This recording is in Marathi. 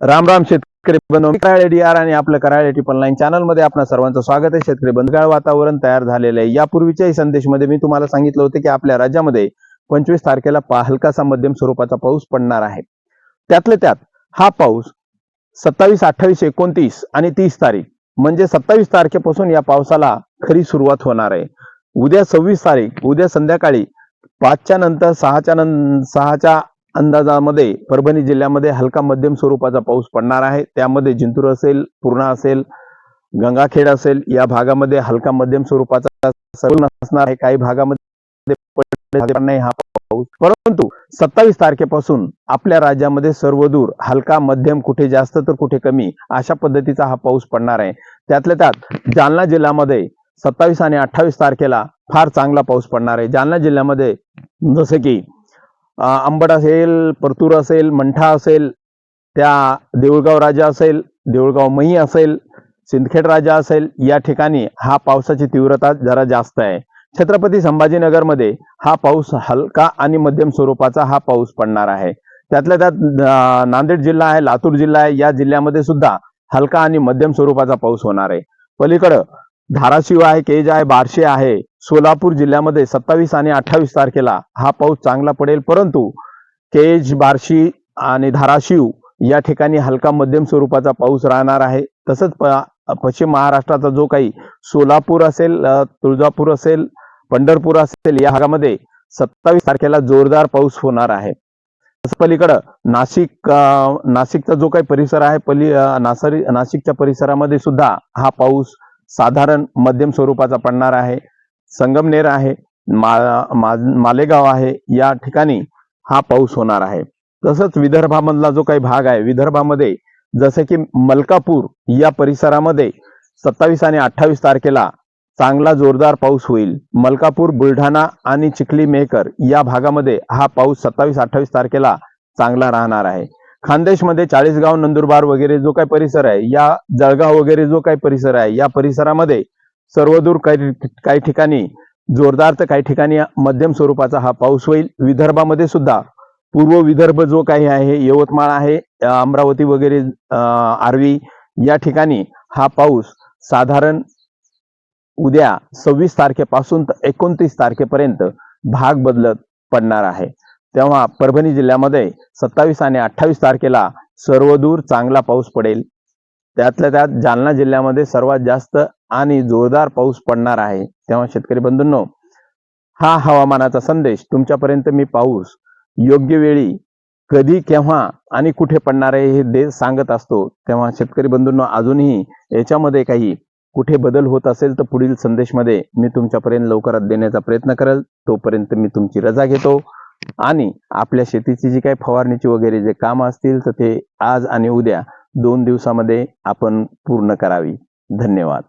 राम राम शेतकरी बंधू कराळे डीआर आणि आपलं कराळे टिपल लाईन चॅनलमध्ये आपलं सर्वांचं स्वागत आहे. शेतकरी बंधगाळ वातावरण तयार झालेलं आहे. यापूर्वीच्याही संदेशमध्ये मी तुम्हाला सांगितलं होतं की आपल्या राज्यामध्ये पंचवीस तारखेला पा- हलकासा मध्यम स्वरूपाचा पाऊस पडणार आहे. त्यातले त्यात हा पाऊस सत्तावीस अठ्ठावीस एकोणतीस आणि तीस तारीख म्हणजे सत्तावीस तारखेपासून या पावसाला खरी सुरुवात होणार आहे. उद्या सव्वीस तारीख उद्या संध्याकाळी पाचच्या नंतर सहाच्या नंतर सहाच्या अंदाजामध्ये परभणी जिल्ह्यामध्ये हलका मध्यम स्वरूपाचा पाऊस पडणार आहे. त्यामध्ये जिंतूर असेल पूर्णा असेल गंगाखेड असेल या भागामध्ये हलका मध्यम स्वरूपाचा असणार आहे. काही भागामध्ये नाही हा पाऊस. परंतु सत्तावीस तारखेपासून आपल्या राज्यामध्ये सर्वदूर हलका मध्यम कुठे जास्त तर कुठे कमी अशा पद्धतीचा हा पाऊस पडणार आहे. त्यातल्या त्यात जालना जिल्ह्यामध्ये सत्तावीस आणि अठ्ठावीस तारखेला फार चांगला पाऊस पडणार आहे. जालना जिल्ह्यामध्ये जसं की आंबट असेल परतूर असेल मंठा असेल त्या देऊळगाव राजा असेल देऊळगाव मही असेल सिंदखेड राजा असेल या ठिकाणी हा पावसाची तीव्रता जरा जास्त आहे. छत्रपती संभाजीनगरमध्ये हा पाऊस हलका आणि मध्यम स्वरूपाचा हा पाऊस पडणार आहे. त्यातल्या त्यात नांदेड जिल्हा आहे लातूर जिल्हा आहे या जिल्ह्यामध्ये सुद्धा हलका आणि मध्यम स्वरूपाचा पाऊस होणार आहे. पलीकडं धाराशिव आहे केज आहे बारशे आहे सोलापूर जिल्ह्यामध्ये सत्तावीस आणि अठ्ठावीस तारखेला हा पाऊस चांगला पडेल. परंतु केज बार्शी आणि धाराशिव या ठिकाणी हलका मध्यम स्वरूपाचा पाऊस राहणार आहे. तसंच पश्चिम महाराष्ट्राचा जो काही सोलापूर असेल तुळजापूर असेल पंढरपूर असेल या भागामध्ये सत्तावीस तारखेला जोरदार पाऊस होणार आहे. तसं पलीकडं नाशिक नाशिकचा जो काही परिसर आहे पली नासरी नाशिकच्या परिसरामध्ये सुद्धा हा पाऊस साधारण मध्यम स्वरूपाचा पडणार आहे. संगमनेर आहे. मा, मा, मालेगाव आहे. या ठिकाणी हा पाऊस होणार आहे. तसंच विदर्भामधला जो काही भाग आहे विदर्भामध्ये जसं की मलकापूर या परिसरामध्ये सत्तावीस आणि अठ्ठावीस तारखेला चांगला जोरदार पाऊस होईल. मलकापूर बुलढाणा आणि चिखली मेहकर या भागामध्ये हा पाऊस सत्तावीस अठ्ठावीस तारखेला चांगला राहणार आहे. खानदेशमध्ये चाळीसगाव नंदुरबार वगैरे जो काही परिसर आहे या जळगाव वगैरे जो काही परिसर आहे या परिसरामध्ये सर्वदूर काही काही ठिकाणी जोरदार तर काही ठिकाणी मध्यम स्वरूपाचा हा पाऊस होईल. विदर्भामध्ये सुद्धा पूर्व विदर्भ जो काही आहे यवतमाळ आहे अमरावती वगैरे आर्वी या ठिकाणी हा पाऊस साधारण उद्या सव्वीस तारखेपासून तर एकोणतीस तारखेपर्यंत भाग बदलत पडणार आहे. तेव्हा परभणी जिल्ह्यामध्ये सत्तावीस आणि अठ्ठावीस तारखेला सर्वदूर चांगला पाऊस पडेल. त्यातल्या त्यात जालना जिल्ह्यामध्ये सर्वात जास्त आणि जोरदार पाऊस पडणार आहे. तेव्हा शेतकरी बंधूंनो हा हवामानाचा संदेश तुमच्यापर्यंत मी पाऊस योग्य वेळी कधी केव्हा आणि कुठे पडणार आहे हे दे सांगत असतो. तेव्हा शेतकरी बंधूंनो अजूनही याच्यामध्ये काही कुठे बदल होत असेल तर पुढील संदेशमध्ये मी तुमच्यापर्यंत लवकरात देण्याचा प्रयत्न करेल. तोपर्यंत मी तुमची रजा घेतो. आणि आपल्या शेतीची जी काही फवारणीची वगैरे जे काम असतील तर ते आज आणि उद्या दोन दिवसामध्ये आपण पूर्ण करावी. धन्यवाद.